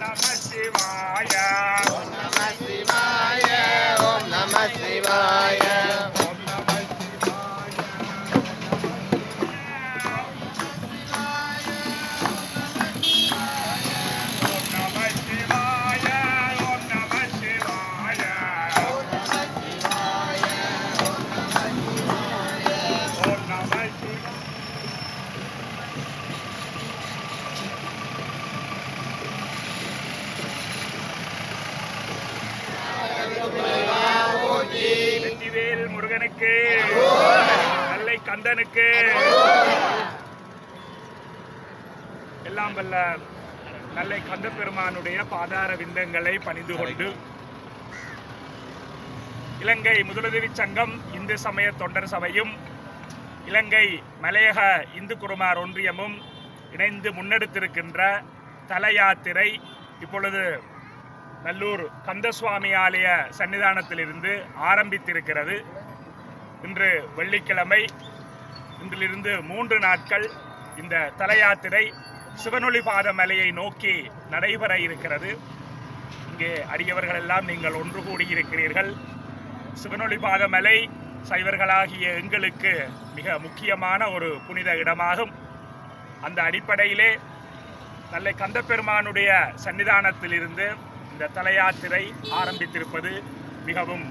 నమ శివాయ கந்தனுக்கு. நல்லை கந்தனுக்கு. எல்லாம் வல்ல நல்லை கந்த பெருமானுடைய பாதார விந்தங்களை பணிந்து கொண்டு இலங்கை முதலுதவி சங்கம் இந்து சமய தொண்டர் சபையும் இலங்கை மலையக இந்து குருமார் ஒன்றியமும் இணைந்து முன்னெடுத்திருக்கின்ற தல யாத்திரை இப்பொழுது நல்லூர் கந்தசுவாமி ஆலய சன்னிதானத்திலிருந்து ஆரம்பித்திருக்கிறது. இன்று வெள்ளிக்கிழமை. இன்றிலிருந்து மூன்று நாட்கள் இந்த தலையாத்திரை சிவனொளிபாத மலையை நோக்கி நடைபெற இருக்கிறது. இங்கே அடியவர்கள் எல்லாம் நீங்கள் ஒன்று கூடியிருக்கிறீர்கள். சிவனொளிபாத மலை சைவர்களாகிய எங்களுக்கு மிக முக்கியமான ஒரு புனித இடமாகும். அந்த அடிப்படையிலே நல்ல கந்தப்பெருமானுடைய சன்னிதானத்திலிருந்து இந்த தலையாத்திரை ஆரம்பித்திருப்பது மிகவும்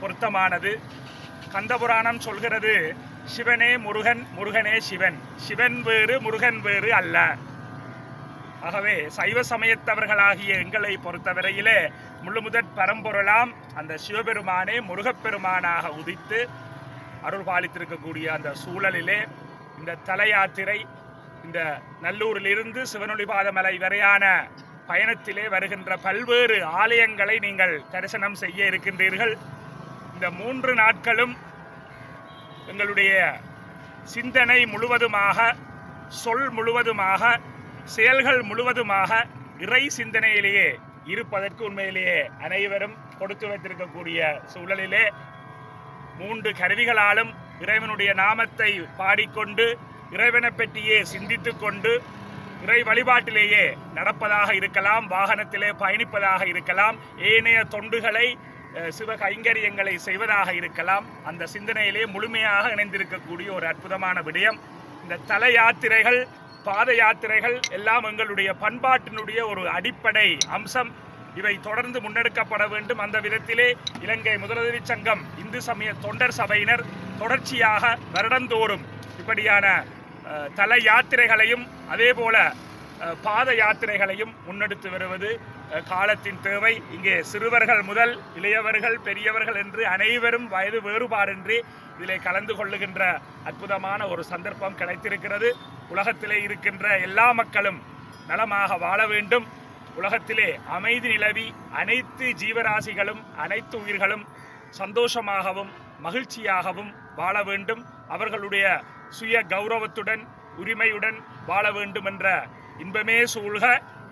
பொருத்தமானது. கந்தபுராணம் சொல்கிறது சிவனே முருகன் முருகனே சிவன். சிவன் வேறு முருகன் வேறு அல்ல. ஆகவே சைவ சமயத்தவர்களாகிய எங்களை பொறுத்தவரையிலே முழுமுதற் பரம்பொருளாம் அந்த சிவபெருமானே முருகப்பெருமானாக உதித்து அருள் பாலித்திருக்கக்கூடிய அந்த சூழலிலே இந்த தலையாத்திரை இந்த நல்லூரிலிருந்து சிவனொளிபாத மலை வரையான பயணத்திலே வருகின்ற பல்வேறு ஆலயங்களை நீங்கள் தரிசனம் செய்ய இருக்கின்றீர்கள். இந்த மூன்று நாட்களும் எங்களுடைய சிந்தனை முழுவதுமாக சொல் முழுவதுமாக செயல்கள் முழுவதுமாக இறை சிந்தனையிலேயே இருப்பதற்கு உண்மையிலேயே அனைவரும் கொடுத்து வைத்திருக்கக்கூடிய சூழலிலே மூன்று கருவிகளாலும் இறைவனுடைய நாமத்தை பாடிக்கொண்டு இறைவனை பற்றியே சிந்தித்து கொண்டு இறை வழிபாட்டிலேயே நடப்பதாக இருக்கலாம் வாகனத்திலே பயணிப்பதாக இருக்கலாம் ஏனைய தொண்டுகளை சிவ கைங்கரியங்களை செய்வதாக இருக்கலாம். அந்த சிந்தனையிலே முழுமையாக இணைந்திருக்கக்கூடிய ஒரு அற்புதமான விடயம். இந்த தல யாத்திரைகள் பாத யாத்திரைகள் எல்லாம் எங்களுடைய பண்பாட்டினுடைய ஒரு அடிப்படை அம்சம். இவை தொடர்ந்து முன்னெடுக்கப்பட வேண்டும். அந்த விதத்திலே இலங்கை முதலுதவி சங்கம் இந்து சமய தொண்டர் சபையினர் தொடர்ச்சியாக வருடந்தோறும் இப்படியான தல யாத்திரைகளையும் அதே போல பாத யாத்திரைகளையும் முன்னெடுத்து வருவது காலத்தின் தேவை. இங்கே சிறுவர்கள் முதல் இளையவர்கள் பெரியவர்கள் என்று அனைவரும் வயது வேறுபாடின்றி இதிலே கலந்து கொள்ளுகின்ற அற்புதமான ஒரு சந்தர்ப்பம் கிடைத்திருக்கிறது. உலகத்திலே இருக்கின்ற எல்லா மக்களும் நலமாக வாழ வேண்டும். உலகத்திலே அமைதி நிலவி அனைத்து ஜீவராசிகளும் அனைத்து உயிர்களும் சந்தோஷமாகவும் மகிழ்ச்சியாகவும் வாழ வேண்டும். அவர்களுடைய சுய கௌரவத்துடன் உரிமையுடன் வாழ வேண்டும் என்ற இன்பமே சூழ்க.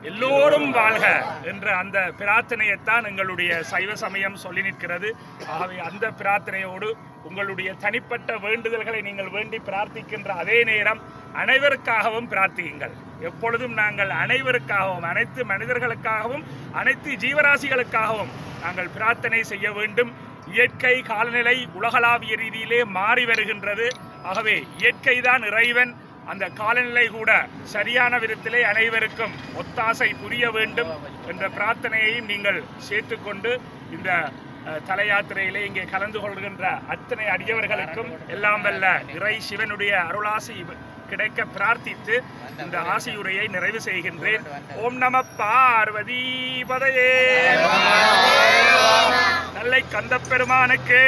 எல்லோரும் வாழ்க என்ற அந்த பிரார்த்தனையைத்தான் எங்களுடைய சைவ சமயம் சொல்லி நிற்கிறது. ஆகவே அந்த பிரார்த்தனையோடு உங்களுடைய தனிப்பட்ட வேண்டுதல்களை நீங்கள் வேண்டி பிரார்த்திக்கின்ற அதே நேரம் அனைவருக்காகவும் பிரார்த்தியுங்கள். எப்பொழுதும் நாங்கள் அனைவருக்காகவும் அனைத்து மனிதர்களுக்காகவும் அனைத்து ஜீவராசிகளுக்காகவும் நாங்கள் பிரார்த்தனை செய்ய வேண்டும். இயற்கை காலநிலை உலகளாவிய ரீதியிலே மாறி வருகின்றது. ஆகவே இயற்கைதான் இறைவன். அந்த காலநிலை கூட சரியான விதத்திலே அனைவருக்கும் ஒத்தாசை புரிய வேண்டும் என்ற பிரார்த்தனையையும் நீங்கள் சேர்த்துக்கொண்டு இந்த அஹ், தல யாத்திரையிலே இங்கே கலந்து கொள்கின்ற அத்தனை அடியவர்களுக்கும் எல்லாம் வல்ல இறை சிவனுடைய அருளாசி கிடைக்க பிரார்த்தித்து இந்த ஆசியுரையை நிறைவு செய்கின்றேன். ஓம் நம பார்வதி பதையே. நல்லை கந்த பெருமானுக்கு.